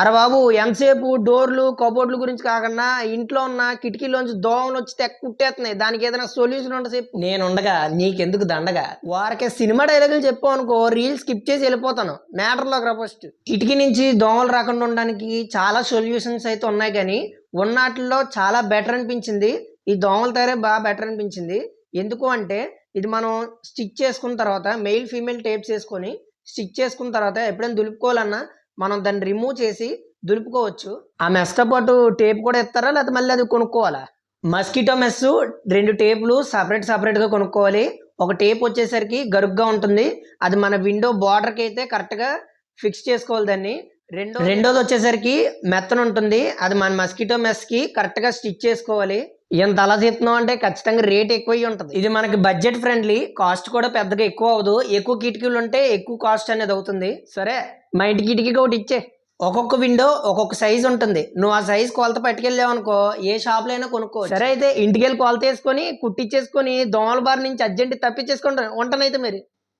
అరే బాబు ఎంతసేపు డోర్లు కబోర్డ్ల గురించి కాకుండా ఇంట్లో ఉన్న కిటికీలోంచి దోమలు వచ్చి తెక్క కుట్టేస్తున్నాయి. దానికి ఏదైనా సొల్యూషన్ ఉంటే చెప్పు. నేను ఉండగా నీకెందుకు దండగా? వారికే సినిమా డైలాగులు చెప్పావు అనుకో రీల్ స్కిప్ చేసి వెళ్ళిపోతాను. మ్యాటర్లోకి రా ఫస్ట్. కిటికీ నుంచి దోమలు రాకుండా ఉండడానికి చాలా సొల్యూషన్స్ అయితే ఉన్నాయి కానీ ఉన్నట్లో చాలా బెటర్ అనిపించింది. ఈ దోమల తయారే బాగా బెటర్ అనిపించింది. ఎందుకు అంటే ఇది మనం స్టిచ్ చేసుకున్న తర్వాత మెయిల్ ఫీమేల్ టేప్స్ వేసుకొని స్టిచ్ చేసుకున్న తర్వాత ఎప్పుడైనా దులుపుకోవాలన్నా మనం దాన్ని రిమూవ్ చేసి దులుపుకోవచ్చు. ఆ మెస్తో పాటు టేప్ కూడా ఇస్తారా లేకపోతే మళ్ళీ అది కొనుక్కోవాలా? మస్కిటో మెస్ రెండు టేపులు సపరేట్ సపరేట్గా కొనుక్కోవాలి. ఒక టేప్ వచ్చేసరికి గరుగ్గా ఉంటుంది. అది మన విండో బార్డర్కి అయితే కరెక్ట్గా ఫిక్స్ చేసుకోవాలి దాన్ని. రెండో రెండోది వచ్చేసరికి మెత్తన ఉంటుంది అది మన మస్కిటో మెస్కి కరెక్ట్గా స్టిచ్ చేసుకోవాలి. ఎంత అలా చేస్తున్నాం అంటే ఖచ్చితంగా రేట్ ఎక్కువ ఉంటుంది. ఇది మనకి బడ్జెట్ ఫ్రెండ్లీ కాస్ట్ కూడా పెద్దగా ఎక్కువ అవ్వదు. ఎక్కువ కిటికీలు ఉంటే ఎక్కువ కాస్ట్ అనేది అవుతుంది. సరే? మా ఇంటి కిటికీకి ఒకటి ఇచ్చే. ఒక్కొక్క విండో ఒక్కొక్క సైజ్ ఉంటుంది. నువ్వు ఆ సైజ్ కొలత పట్టుకెళ్ళావు అనుకో ఏ షాప్లో అయినా కొనుక్కో సరే అయితే ఇంటికి వెళ్ళి కొలత వేసుకొని కుట్టించేసుకొని దోమల బారి నుంచి అర్జెంట్ తప్పించేసుకుంటాను ఉంటానైతే మరి?